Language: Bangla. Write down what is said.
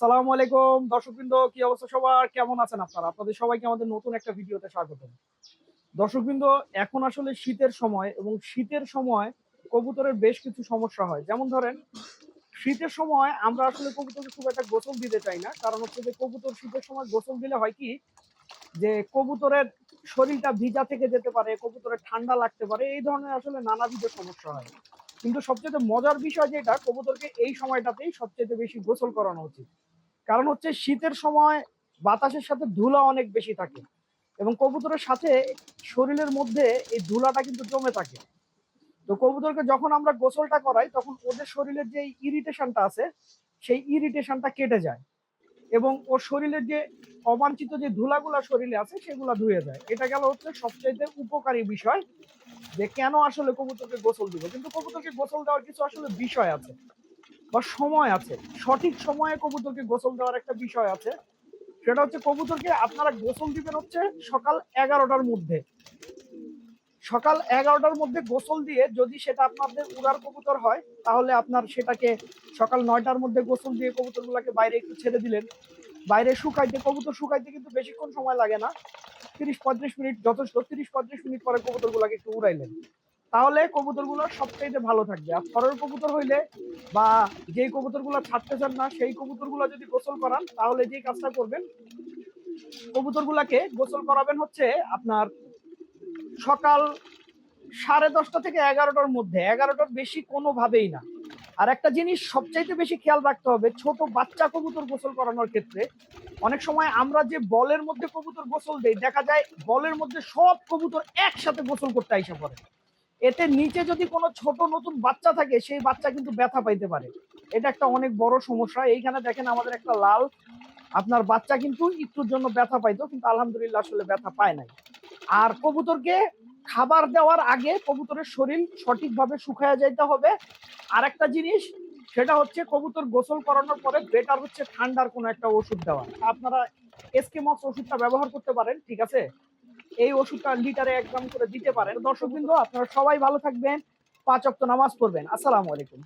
সালামু আলাইকুম, দর্শকবৃন্দ, কি অবস্থা সবার? কেমন আছেন আপনারা? আপনাদের সবাইকে আমাদের নতুন একটা ভিডিওতে স্বাগত দর্শকবৃন্দ, এখন আসলে শীতের সময় এবং শীতের সময় কবুতরের বেশ কিছু সমস্যা হয়। যেমন ধরেন, শীতের সময় আমরা আসলে কবুতরকে খুব একটা গোসল দিতে চাই না। কারণ হচ্ছে যে, কবুতর শীতের সময় গোসল দিলে হয় কি? যে, কবুতরের শরীরটা ভিজা থেকে যেতে পারে, কবুতরের ঠান্ডা লাগতে পারে, এই ধরনের আসলে নানাবিধ সমস্যা হয়। কিন্তু সবচেয়ে মজার বিষয় যেটা, কবুতরকে এই সময়টাতেই সবচেয়ে বেশি গোসল করানো উচিত। কারণ হচ্ছে শীতের সময় বাতাসের সাথে ধুলা অনেক বেশি থাকে এবং কবুতরের সাথে শরীরের মধ্যে এই ধুলাটা কিন্তু জমে থাকে। তো কবুতরকে যখন আমরা গোসলটা করাই, তখন ওদের শরীরের যে ইরিটেশনটা আছে, সেই ইরিটেশনটা কেটে যায় এবং ওর শরীরের যে অবাঞ্ছিত যে ধুলাগুলা শরীরে আছে, সেগুলা ধুয়ে যায় এটা গেল হচ্ছে সবচাইতে উপকারী বিষয় যে কেন আসলে কবুতরকে গোসল দিব? কিন্তু কবুতরকে গোসল দেওয়ার কিছু আসলে বিষয় আছে, বা সময় আছে। সঠিক সময়ে কবুতরকে গোসল দেওয়ার একটা বিষয় আছে। সেটা হচ্ছে কবুতরকে আপনারা গোসল দিবেন হচ্ছে সকাল এগারোটার মধ্যে। সকাল এগারোটার মধ্যে গোসল দিয়ে যদি সেটা আপনাদের উড়ার কবুতর হয়, তাহলে আপনার সেটাকে সকাল নয়টার মধ্যে গোসল দিয়ে কবুতরগুলোকে বাইরে একটু ছেড়ে দিলেন। বাইরে শুকাইতে, কবুতর শুকাইতে কিন্তু বেশিক্ষণ সময় লাগে না। তিরিশ পঁয়ত্রিশ মিনিট, যথেষ্ট। তিরিশ পঁয়ত্রিশ মিনিট পরে কবুতরগুলোকে একটু উড়াইলেন। তাহলে কবুতরগুলো সবচাইতে ভালো থাকবে। আর ফরের কবুতর হইলে বা যেই কবুতরগুলো ছাড়তে চান না, সেই কবুতরগুলো যদি গোসল করান, তাহলে যে কাজটা করবেন, কবুতরগুলাকে গোসল করাবেন হচ্ছে আপনার সকাল সাড়ে দশটা থেকে এগারোটার মধ্যে। এগারোটার বেশি কোনোভাবেই না। আর একটা জিনিস সবচাইতে বেশি খেয়াল রাখতে হবে, ছোট বাচ্চা কবুতর গোসল করানোর ক্ষেত্রে অনেক সময় আমরা যে বলের মধ্যে কবুতর গোসল দেই, দেখা যায় বলের মধ্যে সব কবুতর একসাথে গোসল করতে আইসা পড়ে। এতে নিচে যদি কোনো ছোট নতুন বাচ্চা থাকে, সেই বাচ্চা কিন্তু ব্যথা পাইতে পারে। এটা একটা অনেক বড় সমস্যা। এইখানে দেখেন আমাদের একটা লাল, আপনার বাচ্চা কিন্তু একটুর জন্য ব্যথা পাইতো, কিন্তু আলহামদুলিল্লাহ আসলে ব্যথা পায় নাই। আর কবুতরকে খাবার দেওয়ার আগে কবুতরের শরীর সঠিকভাবে শুকায়া যাইতে হবে। আর একটা জিনিস, সেটা হচ্ছে কবুতর গোসল করানোর পরে বেটার হচ্ছে ঠান্ডার কোনো একটা ওষুধ দেওয়া। আপনারা এসকেমক্স ওষুধটা ব্যবহার করতে পারেন, ঠিক আছে? এই ওষুধটা লিটারে এক গ্রাম করে দিতে পারেন। দর্শকবৃন্দ, আপনারা সবাই ভালো থাকবেন, পাঁচ অক্ত নামাজ পড়বেন। আসসালামু আলাইকুম।